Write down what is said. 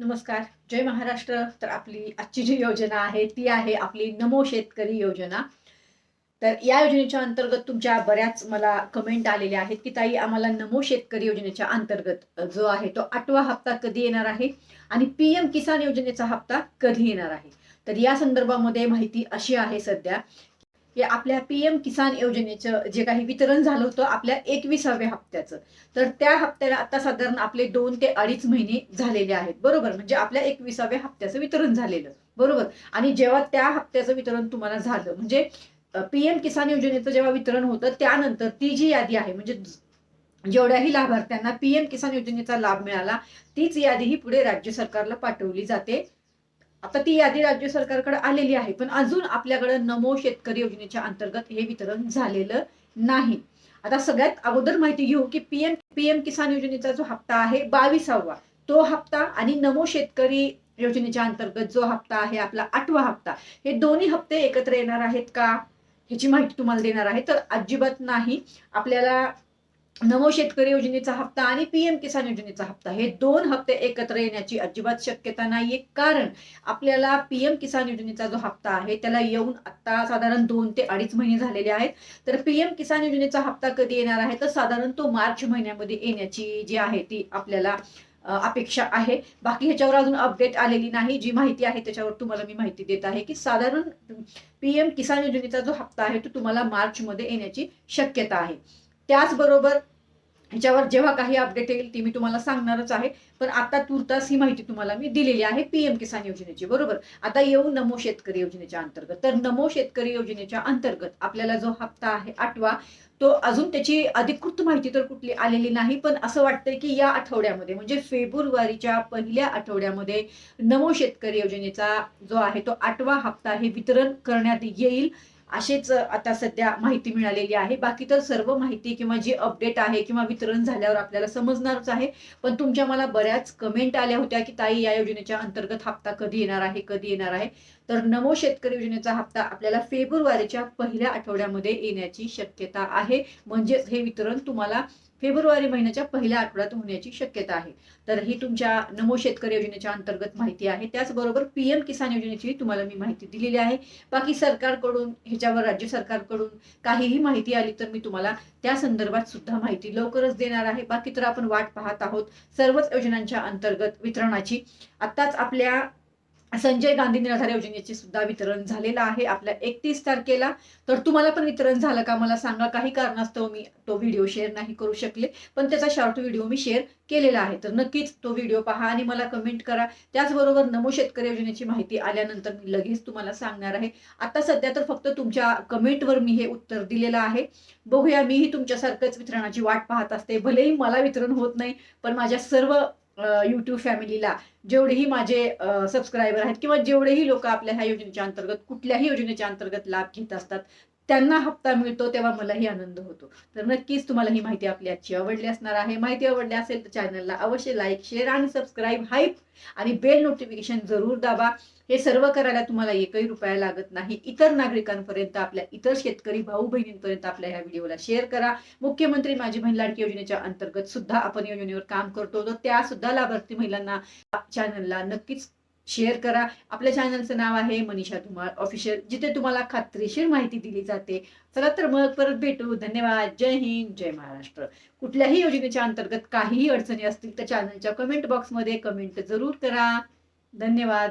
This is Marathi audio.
नमस्कार. जय महाराष्ट्र. तर आपली आजची जी योजना आहे ती आहे आपली नमो शेतकरी योजना. तर या योजनेच्या अंतर्गत तुमच्या बऱ्याच मला कमेंट आलेल्या आहेत की ताई आम्हाला नमो शेतकरी योजनेच्या अंतर्गत जो आहे तो आठवा हप्ता कधी येणार आहे आणि पी एम किसान योजनेचा हप्ता कधी येणार आहे? तर या संदर्भामध्ये माहिती अशी आहे सध्या की आपल्या पी एम किसान योजनेचं जे काही वितरण झालं होतं आपल्या एकविसाव्या हप्त्याचं. तर त्या हप्त्याला आता साधारण आपले दोन ते अडीच महिने झालेले आहेत. बरोबर? म्हणजे आपल्या एकविसाव्या हप्त्याचं वितरण झालेलं. बरोबर? आणि जेव्हा त्या हप्त्याचं वितरण तुम्हाला झालं म्हणजे पीएम किसान योजनेचं जेव्हा वितरण होतं त्यानंतर ती जी यादी आहे म्हणजे जेवढ्याही लाभार्थ्यांना पीएम किसान योजनेचा लाभ मिळाला तीच यादी ही पुढे राज्य सरकारला पाठवली जाते. आता ती यादी राज्य सरकारकडे आलेली आहे पण अजून आपल्याकडे नमो शेतकरी योजनेच्या अंतर्गत हे वितरण झालेलं नाही. आता सगळ्यात अगोदर माहिती घेऊ की पीएम पीएम किसान योजनेचा जो हप्ता आहे बावीसावा तो हप्ता आणि नमो शेतकरी योजनेच्या अंतर्गत जो हप्ता आहे आपला आठवा हप्ता हे दोन्ही हप्ते एकत्र येणार आहेत का? ह्याची माहिती तुम्हाला देणार आहे. तर अजिबात नाही. आपल्याला नमो शेतकरी योजनेचा हप्ता आणि पीएम किसान योजनेचा हप्ता हे दोन हप्ते एकत्र येण्याची अजिबात शक्यता नाहीये. कारण आपल्याला पीएम किसान योजनेचा जो हप्ता आहे त्याला येऊन आता साधारण दोन ते अडीच महिने झालेले आहेत. तर पीएम किसान योजनेचा हप्ता कधी येणार आहे? तर साधारण तो मार्च महिन्यामध्ये येण्याची जी आहे ती आपल्याला अपेक्षा आहे. बाकी ह्याच्यावर अजून अपडेट आलेली नाही. जी माहिती आहे त्याच्यावर तुम्हाला मी माहिती देत आहे की साधारण पीएम किसान योजनेचा जो हप्ता आहे तो तुम्हाला मार्च मध्ये येण्याची शक्यता आहे. त्याचबरोबर याच्यावर जेव्हा काही अपडेट येईल ती मी तुम्हाला सांगणारच आहे. पण आता तुर्तास ही माहिती तुम्हाला मी दिलेली आहे पीएम किसान योजनेची बरोबर? आता येऊ नमो शेतकरी योजनेच्या अंतर्गत. तर नमो शेतकरी योजनेच्या अंतर्गत आपल्याला जो हप्ता आहे आठवा तो अजून त्याची अधिकृत माहिती तर कुठली आलेली नाही पण असं वाटतंय की या आठवड्यामध्ये म्हणजे फेब्रुवारीच्या पहिल्या आठवड्यामध्ये नमो शेतकरी योजनेचा जो आहे तो आठवा हप्ता हे वितरण करण्यात येईल. असेच आता सध्या माहिती मिळालेली आहे. बाकी तर सर्व माहिती किंवा जी अपडेट आहे किंवा वितरण झाल्यावर आपल्याला समजणारच आहे. पण तुमच्या मला बऱ्याच कमेंट आल्या होत्या की ताई या योजनेच्या अंतर्गत हप्ता कधी येणार आहे कधी येणार आहे? तर नमो शेतकरी योजनेचा हप्ता आपल्याला फेब्रुवारीच्या पहिल्या आठवड्यामध्ये येण्याची शक्यता आहे. म्हणजेच हे वितरण तुम्हाला फेब्रुवारी महिन्याच्या पहिल्या आठवड्यात होण्याची शक्यता आहे. तर ही तुमच्या नमो शेतकरी योजनेच्या अंतर्गत माहिती आहे. त्याचबरोबर पीएम किसान योजनेची तुम्हाला मी माहिती दिलेली आहे. बाकी सरकारकडून ह्याच्यावर राज्य सरकारकडून काहीही माहिती आली तर मी तुम्हाला त्या संदर्भात सुद्धा माहिती लवकरच देणार आहे. बाकी तर आपण वाट पाहत आहोत सर्वच योजनांच्या अंतर्गत वितरणाची. आताच आपल्या संजय गांधी निराधार योजनेचे सुद्धा वितरण झालेलं आहे. आपल्या एकतीस तारखेला. तर तुम्हाला पण वितरण झालं का? मला सांगा. काही कारणास्तव मी तो व्हिडिओ शेअर नाही करू शकले. पण त्याचा शॉर्ट व्हिडिओ मी शेअर केलेला आहे. तर नक्कीच तो व्हिडिओ पहा आणि मला कमेंट करा. त्याचबरोबर नमो शेतकरी योजनेची माहिती आल्यानंतर मी लगेच तुम्हाला सांगणार आहे. आता सध्या तर फक्त तुमच्या कमेंटवर मी हे उत्तर दिलेलं आहे. बघूया मीही तुमच्यासारखंच वितरणाची वाट पाहत असते. भलेही मला वितरण होत नाही पण माझ्या सर्व युट्यूब फॅमिलीला जेवढेही माझे सबस्क्रायबर आहेत किंवा जेवढेही लोक आपल्या ह्या योजनेच्या अंतर्गत कुठल्याही योजनेच्या अंतर्गत लाभ घेत असतात त्यांना हप्ता मिळतो तेव्हा मलाही आनंद होतो. तर नक्कीच तुम्हाला ही माहिती आपली आजची आवडली असणार आहे. माहिती आवडली असेल तर चॅनलला अवश्य लाईक शेअर आणि सबस्क्राईब हाईप आणि बेल नोटिफिकेशन जरूर दाबा. हे सर्व करायला तुम्हाला एकही रुपया लागत नाही. इतर नागरिकांपर्यंत आपल्या इतर शेतकरी भाऊ बहिणींपर्यंत आपल्या ह्या व्हिडिओला शेअर करा. मुख्यमंत्री माझी बहीण लाडकी योजनेच्या अंतर्गत सुद्धा आपण योजनेवर काम करतो. तर त्या सुद्धा लाभार्थी महिलांना चॅनलला नक्कीच शेअर करा. आपल्या चॅनलचं नाव आहे मनीषा धुमाळ ऑफिशियल जिथे तुम्हाला खात्रीशीर माहिती दिली जाते. चला तर मग परत भेटू. धन्यवाद. जय हिंद. जय महाराष्ट्र. कुठल्याही योजनेच्या अंतर्गत काहीही अडचणी असतील तर चॅनलच्या कमेंट बॉक्समध्ये कमेंट जरूर करा. धन्यवाद.